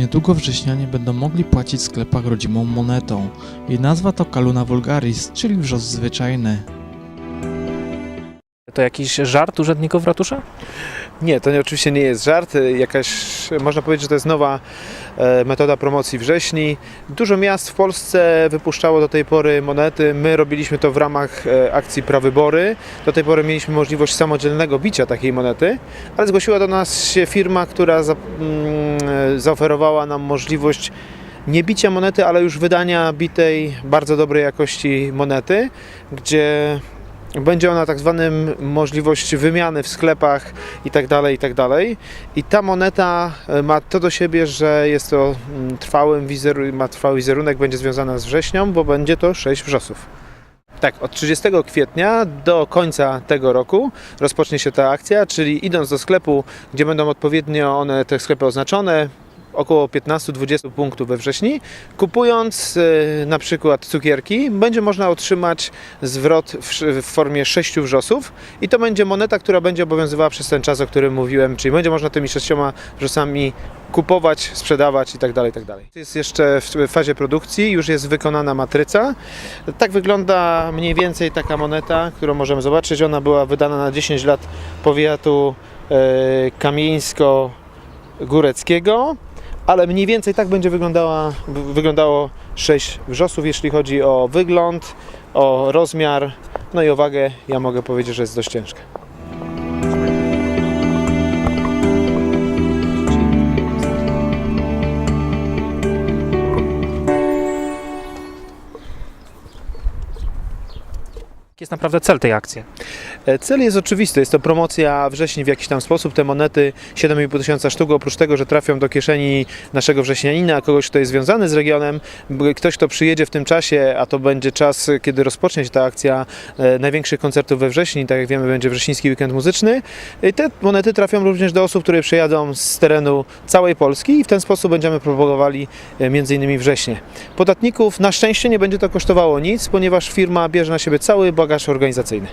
niedługo wrześnianie będą mogli płacić w sklepach rodzimą monetą. Jej nazwa to Kaluna Vulgaris, czyli wrzos zwyczajny. To jakiś żart urzędników ratusza? Nie, to nie, oczywiście nie jest żart. Jakaś, można powiedzieć, że to jest nowa e, metoda promocji wrześni. Dużo miast w Polsce wypuszczało do tej pory monety. My robiliśmy to w ramach e, akcji Prawybory. Do tej pory mieliśmy możliwość samodzielnego bicia takiej monety, ale zgłosiła do nas się firma, która mm, e, zaoferowała nam możliwość nie bicia monety, ale już wydania bitej, bardzo dobrej jakości monety, gdzie będzie ona tak zwanym możliwość wymiany w sklepach i tak dalej, i tak. I ta moneta e, ma to do siebie, że jest to mm, trwałym wizeru- ma trwały wizerunek, będzie związana z wrześnią, bo będzie to 6 wrzosów. Tak, od 30 kwietnia do końca tego roku rozpocznie się ta akcja, czyli idąc do sklepu, gdzie będą odpowiednio one, te sklepy oznaczone, około 15-20 punktów we wrześni, kupując e, na przykład cukierki, będzie można otrzymać zwrot w, formie 6 wrzosów i to będzie moneta, która będzie obowiązywała przez ten czas, o którym mówiłem, czyli będzie można tymi sześcioma wrzosami kupować, sprzedawać i tak dalej, i tak. Jest jeszcze w fazie produkcji, już jest wykonana matryca. Tak wygląda mniej więcej taka moneta, którą możemy zobaczyć. Ona była wydana na 10 lat powiatu e, kamieńsko-góreckiego, ale mniej więcej tak będzie wyglądała, wy- wyglądało 6 wrzosów, jeśli chodzi o wygląd, o rozmiar, no i o wagę. Ja mogę powiedzieć, że jest dość ciężka. Jaki jest naprawdę cel tej akcji? E, Cel jest oczywisty, jest to promocja wrześni w jakiś tam sposób. Te monety 7,5 tysiąca sztuk, oprócz tego, że trafią do kieszeni naszego wrześnianina, kogoś, kto jest związany z regionem, ktoś, kto przyjedzie w tym czasie, a to będzie czas, kiedy rozpocznie się ta akcja e, największych koncertów we wrześni, tak jak wiemy, będzie wrześniński weekend muzyczny. I te monety trafią również do osób, które przyjadą z terenu całej Polski i w ten sposób będziemy propagowali e, innymi wrześnie. Podatników na szczęście nie będzie to kosztowało nic, ponieważ firma bierze na siebie cały bagaż organizacyjny.